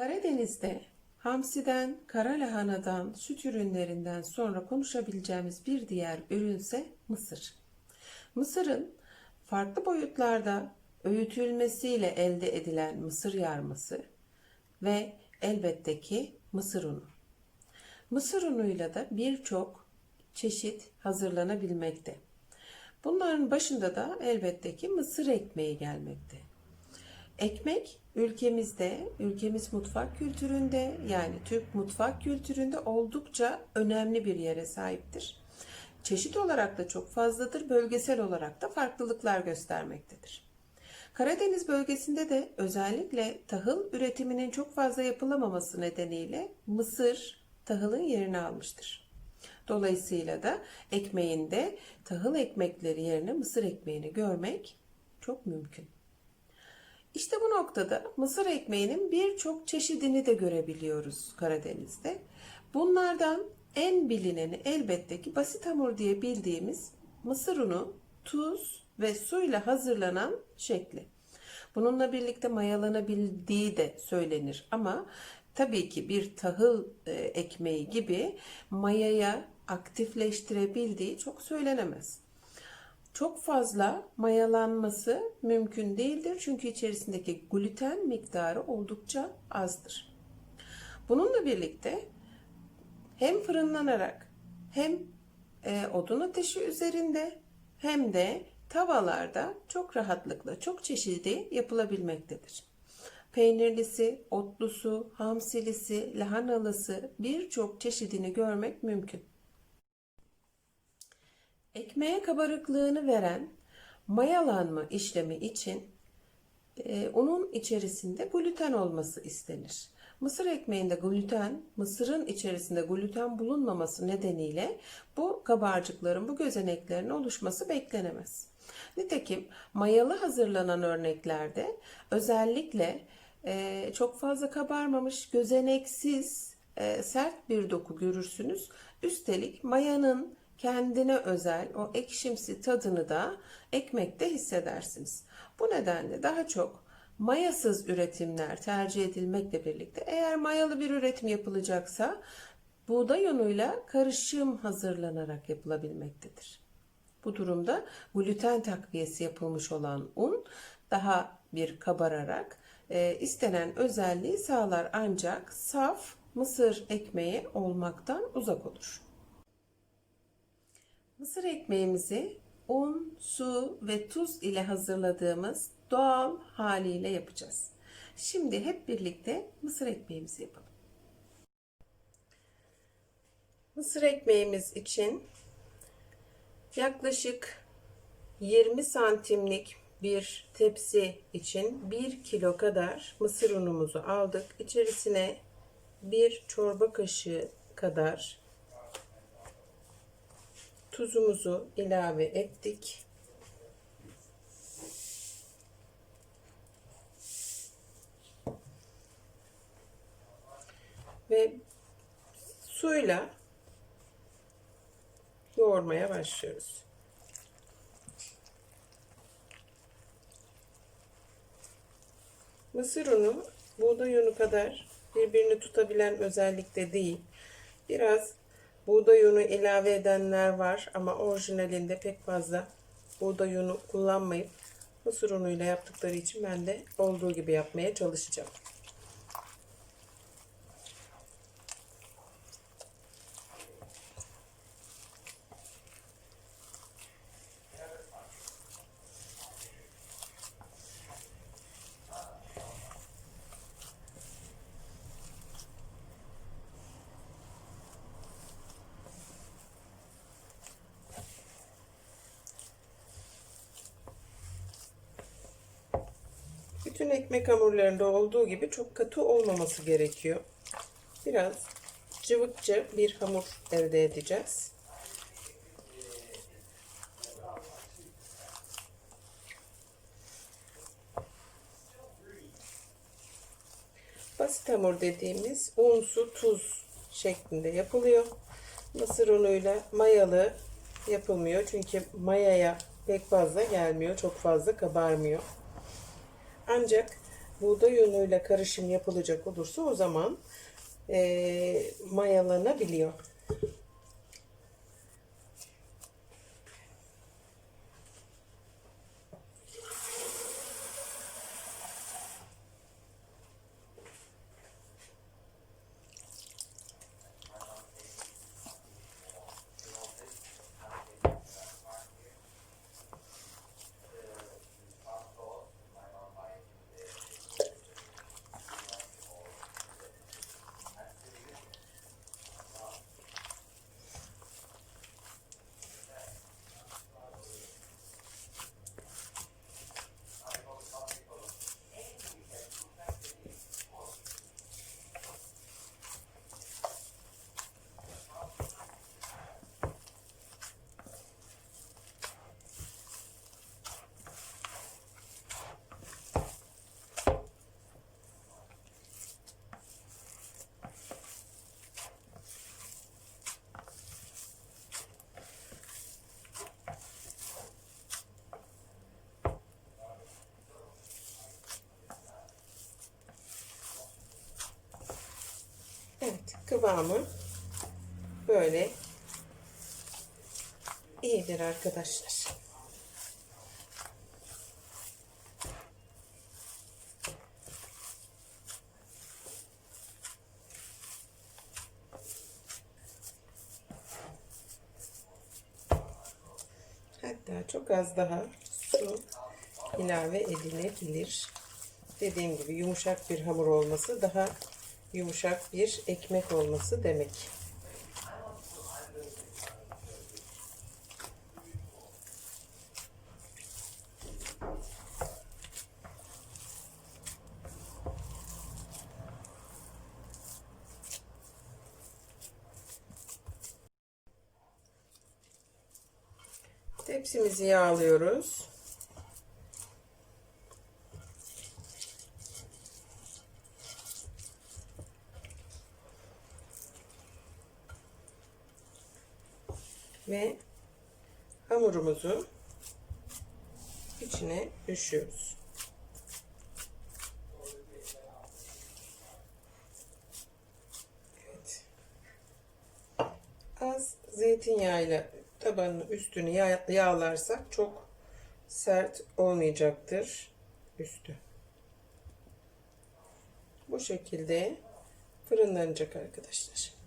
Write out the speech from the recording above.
Karadeniz'de hamsiden, kara lahanadan, süt ürünlerinden sonra konuşabileceğimiz bir diğer ürünse mısır. Mısırın farklı boyutlarda öğütülmesiyle elde edilen mısır yarması ve elbette ki mısır unu. Mısır unuyla da birçok çeşit hazırlanabilmekte. Bunların başında da elbette ki mısır ekmeği gelmekte. Ekmek ülkemizde, ülkemiz mutfak kültüründe yani Türk mutfak kültüründe oldukça önemli bir yere sahiptir. Çeşit olarak da çok fazladır, bölgesel olarak da farklılıklar göstermektedir. Karadeniz bölgesinde de özellikle tahıl üretiminin çok fazla yapılamaması nedeniyle mısır tahılın yerini almıştır. Dolayısıyla da ekmeğinde tahıl ekmekleri yerine mısır ekmeğini görmek çok mümkün. İşte bu noktada mısır ekmeğinin birçok çeşidini de görebiliyoruz Karadeniz'de. Bunlardan en bilineni elbette ki basit hamur diye bildiğimiz mısır unu, tuz ve suyla hazırlanan şekli. Bununla birlikte mayalanabildiği de söylenir ama tabii ki bir tahıl e, ekmeği gibi mayaya aktifleştirebildiği çok söylenemez. Çok fazla mayalanması mümkün değildir çünkü içerisindeki gluten miktarı oldukça azdır. Bununla birlikte hem fırınlanarak hem e, odun ateşi üzerinde hem de tavalarda çok rahatlıkla çok çeşitli yapılabilmektedir. Peynirlisi, otlusu, hamsilisi, lahanalısı birçok çeşidini görmek mümkün. Ekmeğe kabarıklığını veren mayalanma işlemi için e, unun içerisinde gluten olması istenir. Mısır ekmeğinde gluten, mısırın içerisinde gluten bulunmaması nedeniyle bu kabarcıkların, bu gözeneklerin oluşması beklenemez. Nitekim mayalı hazırlanan örneklerde özellikle e, çok fazla kabarmamış, gözeneksiz, e, sert bir doku görürsünüz. Üstelik mayanın kendine özel o ekşimsi tadını da ekmekte hissedersiniz. Bu nedenle daha çok mayasız üretimler tercih edilmekle birlikte eğer mayalı bir üretim yapılacaksa buğday unuyla karışım hazırlanarak yapılabilmektedir. Bu durumda gluten takviyesi yapılmış olan un daha bir kabararak e, istenen özelliği sağlar ancak saf mısır ekmeği olmaktan uzak olur. Mısır ekmeğimizi un, su ve tuz ile hazırladığımız doğal haliyle yapacağız. Şimdi hep birlikte mısır ekmeğimizi yapalım. Mısır ekmeğimiz için yaklaşık 20 santimlik bir tepsi için 1 kilo kadar mısır unumuzu aldık. İçerisine bir çorba kaşığı kadar tuzumuzu ilave ettik. Ve suyla yoğurmaya başlıyoruz. Mısır unu buğday unu kadar birbirini tutabilen özellikte değil. Biraz buğday unu ilave edenler var ama orijinalinde pek fazla buğday unu kullanmayıp mısır unuyla yaptıkları için ben de olduğu gibi yapmaya çalışacağım. Bütün ekmek hamurlarında olduğu gibi çok katı olmaması gerekiyor. Biraz cıvıkça bir hamur elde edeceğiz. Basit hamur dediğimiz un, su, tuz şeklinde yapılıyor. Mısır unuyla mayalı yapılmıyor. Çünkü mayaya pek fazla gelmiyor. Çok fazla kabarmıyor. Ancak buğday unuyla karışım yapılacak olursa o zaman eee mayalanabiliyor. Evet, kıvamı böyle iyidir arkadaşlar. Hatta çok az daha su ilave edilebilir. Dediğim gibi yumuşak bir hamur olması daha yumuşak bir ekmek olması demek. Tepsimizi yağlıyoruz. Ve hamurumuzu içine düşüyoruz. Evet. Az zeytinyağıyla tabanın üstünü yağ- yağlarsak çok sert olmayacaktır üstü. Bu şekilde fırınlanacak arkadaşlar.